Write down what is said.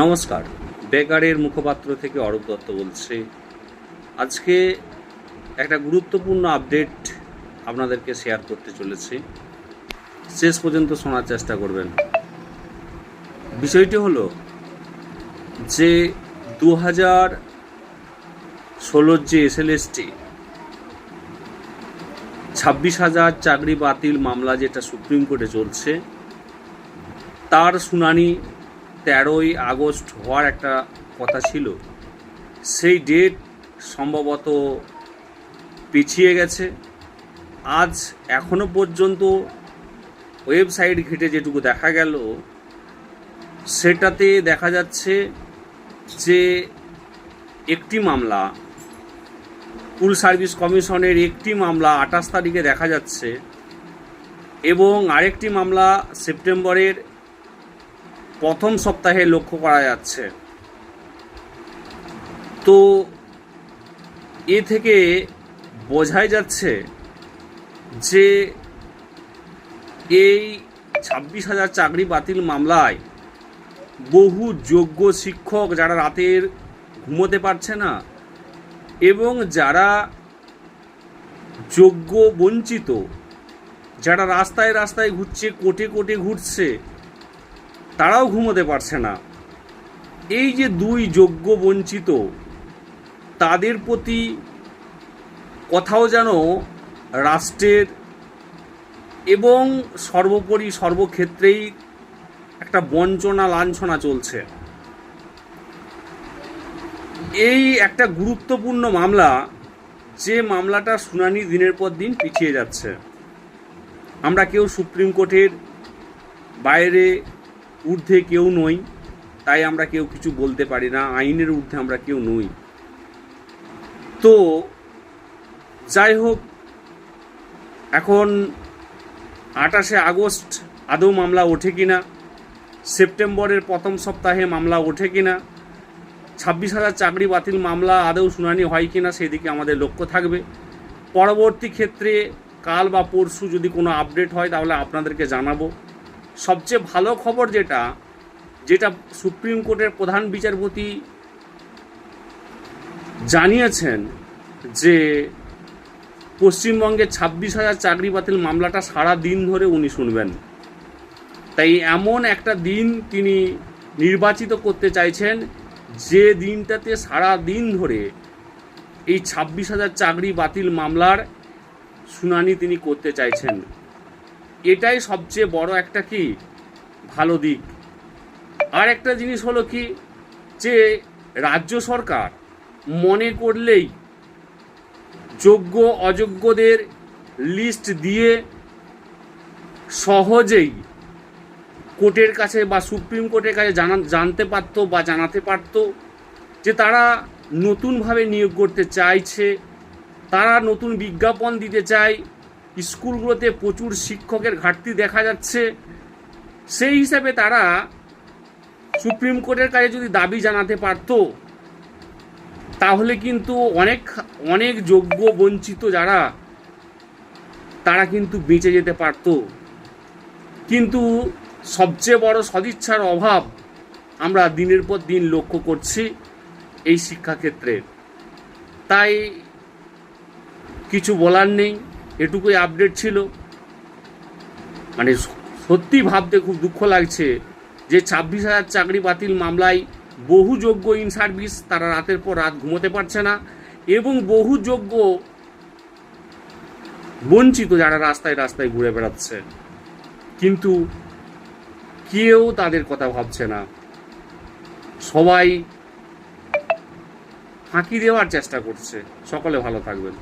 নমস্কার। বেকারের মুখপাত্র থেকে অরূপ দত্ত বলছি। আজকে একটা গুরুত্বপূর্ণ আপডেট আপনাদেরকে শেয়ার করতে চলেছি। শেষ পর্যন্ত শোনার চেষ্টা করবেন। বিষয়টি হলো যে দু হাজার ষোলোর যে এসএলএসটি, ছাব্বিশ হাজার চাকরি বাতিল মামলা যেটা সুপ্রিম কোর্টে চলছে, তার শুনানি তেরোই আগস্ট হওয়ার একটা কথা ছিল। সেই ডেট সম্ভবত পিছিয়ে গেছে। আজ এখনও পর্যন্ত ওয়েবসাইট ঘেটে যেটুকু দেখা গেল, সেটাতে দেখা যাচ্ছে যে একটি মামলা স্কুল সার্ভিস কমিশনের একটি মামলা আঠাশ তারিখে দেখা যাচ্ছে এবং আরেকটি মামলা সেপ্টেম্বরের প্রথম সপ্তাহে লক্ষ্য করা যাচ্ছে। তো এ থেকে বোঝাই যাচ্ছে যে এই ছাব্বিশ হাজার চাকরি বাতিল মামলায় বহু যোগ্য শিক্ষক যারা রাতের ঘুমোতে পারছে না এবং যারা যোগ্য বঞ্চিত, যারা রাস্তায় রাস্তায় ঘুরছে, কোটে কোটে ঘুরছে তারাও ঘুমোতে পারছে না। এই যে দুই যোগ্য বঞ্চিত, তাদের প্রতি কথাও যেন রাষ্ট্রের এবং সর্বোপরি সর্বক্ষেত্রেই একটা বঞ্চনা লাঞ্ছনা চলছে। এই একটা গুরুত্বপূর্ণ মামলা যে মামলাটা শুনানি দিনের পর দিন পিছিয়ে যাচ্ছে। আমরা কেউ সুপ্রিম কোর্টের বাইরে ঊর্ধ্বে কেউ নই, তাই আমরা কেউ কিছু বলতে পারি না, আইনের ঊর্ধ্বে আমরা কেউ নই। তো, যাই হোক, এখন আঠাশে আগস্ট, আদৌ মামলা ওঠে কিনা? সেপ্টেম্বরের প্রথম সপ্তাহে মামলা ওঠে কিনা? ছাব্বিশ হাজার চাকরি বাতিল মামলা আদৌ শুনানি হয় কি না সেদিকে আমাদের লক্ষ্য থাকবে। পরবর্তী ক্ষেত্রে কাল বা পরশু যদি কোনো আপডেট হয়, তাহলে আপনাদেরকে জানাব। সবচেয়ে ভালো খবর যেটা যেটা সুপ্রিম কোর্টের প্রধান বিচারপতি জানিয়েছেন যে পশ্চিমবঙ্গে ছাব্বিশ হাজার চাকরি বাতিল মামলাটা সারা দিন ধরে উনি শুনবেন। তাই এমন একটা দিন তিনি নির্বাচিত করতে চাইছেন, যে দিনটাতে সারা দিন ধরে এই ছাব্বিশ হাজার চাকরি বাতিল মামলার শুনানি তিনি করতে চাইছেন। এটাই সবচেয়ে বড় একটা কি? ভালো দিক। আর একটা জিনিস হলো কি? যে রাজ্য সরকার মনে করলেই যোগ্য, অযোগ্যদের লিস্ট দিয়ে সহজেই কোর্টের কাছে বা সুপ্রিম কোর্টের কাছে জানা, জানতে পারতো বা জানাতে পারতো যে তারা নতুনভাবে নিয়োগ করতে চাইছে, তারা নতুন বিজ্ঞাপন দিতে চায় স্কুলগুলোতে প্রচুর শিক্ষকের ঘাটতি দেখা যাচ্ছে। সেই হিসাবে তারা সুপ্রিম কোর্টের কাছে যদি দাবি জানাতে পারতো, তাহলে কিন্তু অনেক অনেক যোগ্য বঞ্চিত যারা, তারা কিন্তু বেঁচে যেতে পারতো। কিন্তু সবচেয়ে বড় সদিচ্ছার অভাব আমরা দিনের পর দিন লক্ষ্য করছি এই শিক্ষাক্ষেত্রে। তাই কিছু বলার নেই। এটুকুই আপডেট ছিল। মানে সত্যি ভাবতে খুব দুঃখ লাগছে যে ছাব্বিশ হাজার চাকরি বাতিল মামলায় বহু যোগ্য ইন সার্ভিস তারা রাতের পর রাত ঘুমোতে পারছে না এবং বহু যোগ্য বঞ্চিত যারা রাস্তায় রাস্তায় ঘুরে বেড়াচ্ছে। কিন্তু কেউ তাদের কথা ভাবছে না। সবাই ফাঁকি দেওয়ার চেষ্টা করছে। সকলে ভালো থাকবেন।